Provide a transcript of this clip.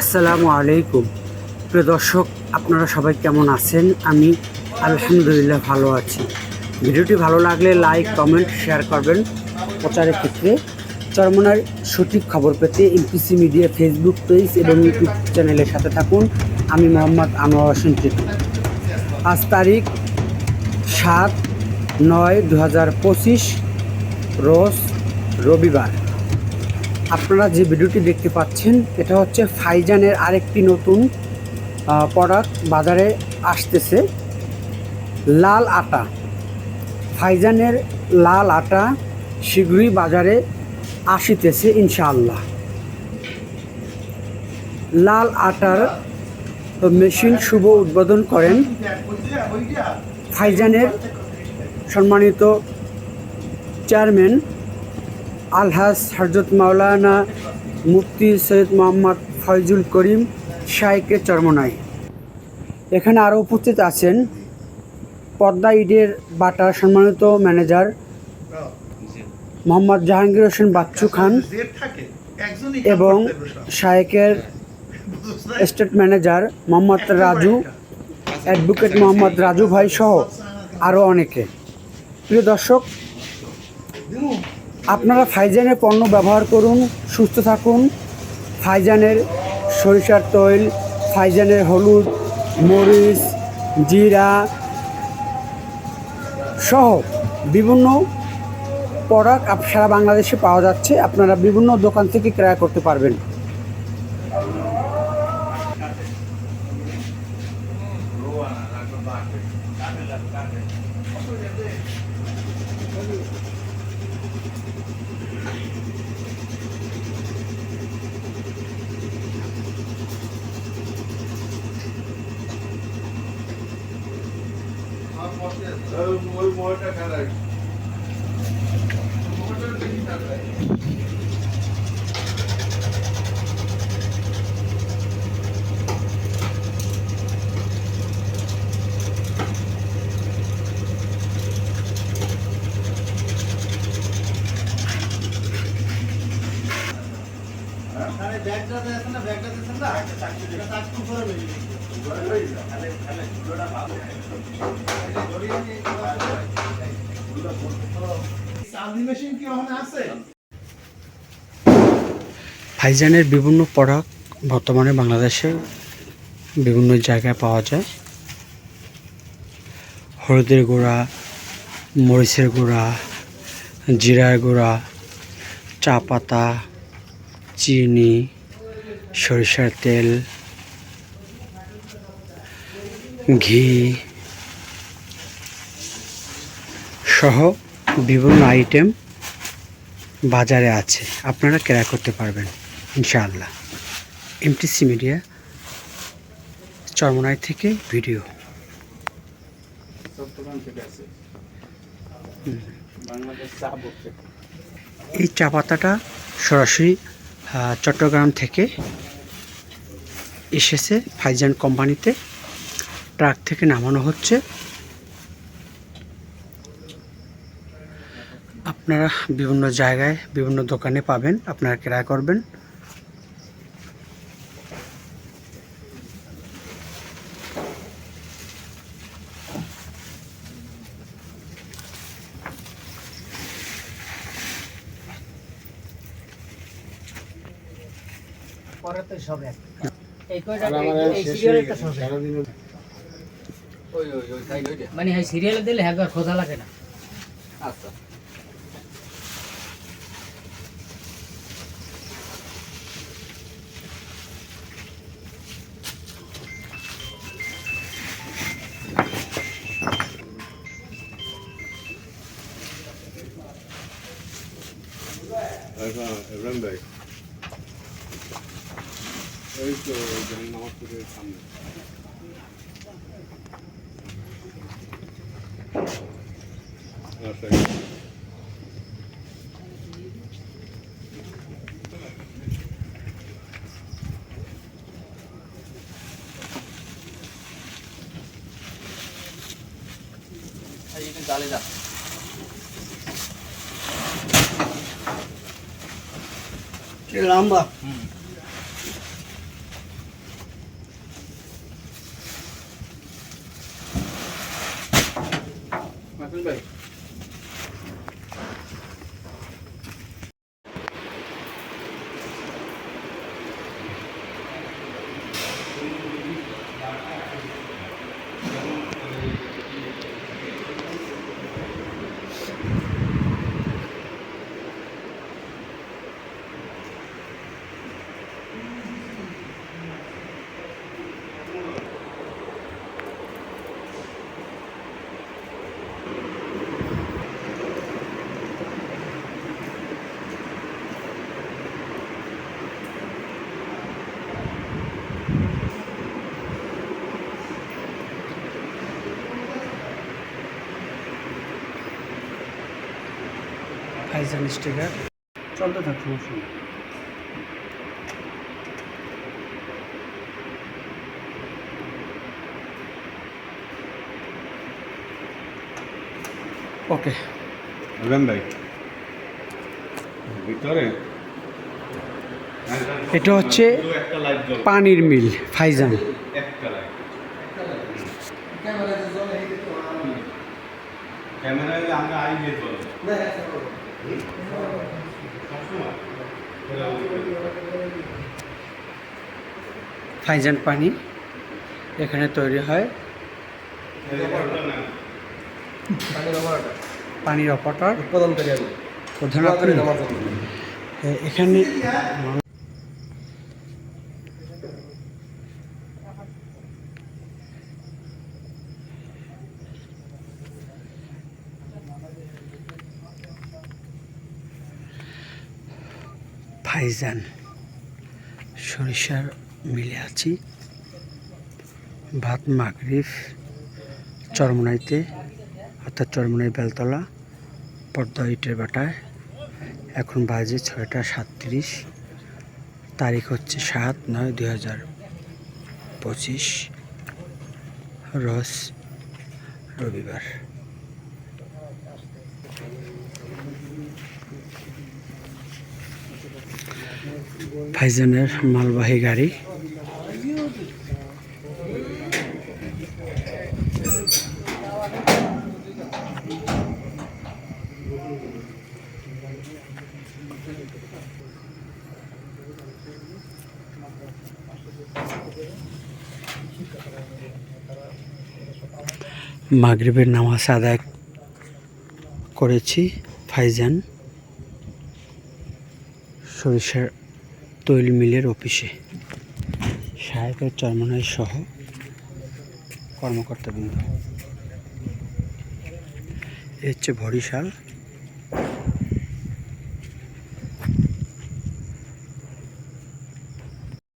আসসালামু আলাইকুম প্রিয় দর্শক, আপনারা সবাই কেমন আছেন? আমি আলহামদুলিল্লাহ ভালো আছি। ভিডিওটি ভালো লাগলে লাইক কমেন্ট শেয়ার করবেন। প্রচারের ক্ষেত্রে চরমনার সঠিক খবর পেতে এমপিসি মিডিয়া ফেসবুক পেজ এবং ইউটিউব চ্যানেলের সাথে থাকুন। আমি মোহাম্মদ আনোয়ার হোসেন টিটু আজ তারিখ সাত নয় দু রোজ রবিবার। আপনারা যে ভিডিওটি দেখতে পাচ্ছেন, এটা হচ্ছে ফাইজানের আরেকটি নতুন প্রোডাক্ট বাজারে আসতেছে। লাল আটা। ফাইজানের লাল আটা শীঘ্রই বাজারে আসিতেছে ইনশাআল্লাহ। লাল আটার মেশিন শুভ উদ্বোধন করেন ফাইজানের সম্মানিত চেয়ারম্যান আলহাজ হরজত মাওলানা মুফতি সৈয়দ মোহাম্মদ ফয়জুল করিম শাইকে চরমনাই। এখানে আরও উপস্থিত আছেন পদ্মা ইডের বাটা সম্মানিত ম্যানেজার মোহাম্মদ জাহাঙ্গীর হোসেন বাচ্চু খান এবং শায়েকের state manager Mohammad Raju, advocate Mohammad Raju ভাই সহ আরও অনেকে। প্রিয় দর্শক আপনারা ফাইজানের পণ্য ব্যবহার করুন, সুস্থ থাকুন। ফাইজানের সরিষার তৈল, ফাইজানের হলুদ, মরিচ, জিরা সহ বিভিন্ন প্রোডাক্ট সারা বাংলাদেশে পাওয়া যাচ্ছে। আপনারা বিভিন্ন দোকান থেকে ক্রয় করতে পারবেন। ওই মোড়টা খারাপ ফাইজানের বিভিন্ন প্রোডাক্ট বর্তমানে বাংলাদেশে বিভিন্ন জায়গায় পাওয়া যায়। হলুদের গুঁড়া মরিচের গুঁড়া জিরার গুঁড়া চা পাতা চিনি সরিষার তেল, ঘি সহ বিভিন্ন আইটেম বাজারে আছে। আপনারা ক্রয় করতে পারবেন, ইনশাআল্লাহ। এমটিসি মিডিয়া চরমনাই থেকে ভিডিও। এই চা পাতাটা সরাসরি চট্টগ্রাম থেকে এসেছে ফাইজান কোম্পানিতে। ট্রাক থেকে নামানো হচ্ছে। আপনারা বিভিন্ন জায়গায় বিভিন্ন দোকানে পাবেন, আপনারা ক্রয় করবেন। পরে তো সব এক। এই কয়টা এই শেষ সব মানে এই সিরিয়ালে দিলে আর খোঁজা লাগে না। ইব্রাহিম ভাই। ওই তো জাহান নামাজপুরের সামনে আচ্ছা জালে যা লম্বা মাসুল ভাই ফাইজান স্টিকার চলতে থাক সমস্যা ওকে ইব্রাহিম ভাই। ভিতরে? এটা হচ্ছে পানির মিল ফাইজান। একটা ক্যামেরায় আমরা আই দিয়ে ফাইজান পানি এখানে তৈরি হয়। পানির অপটার। নামার এখানে ফাইজান সরিষার মিলে আছি। ভাত মাগরিফ চরমনাইতে, অর্থাৎ চরমনাই বেলতলা পদ্মা ইটের বাটায়। এখন বাজে ছয়টা সাতত্রিশ, তারিখ হচ্ছে সাত নয় দুই হাজার পঁচিশ রস রবিবার। ফাইজানের মালবাহী গাড়ি। মাগরিবের নামাজ আদায় করেছি ফাইজান সরিষার তৈল মিলের অফিসে। সাহেবের চরমনাই সহ কর্মকর্তাবৃন্দ। এ হচ্ছে বরিশাল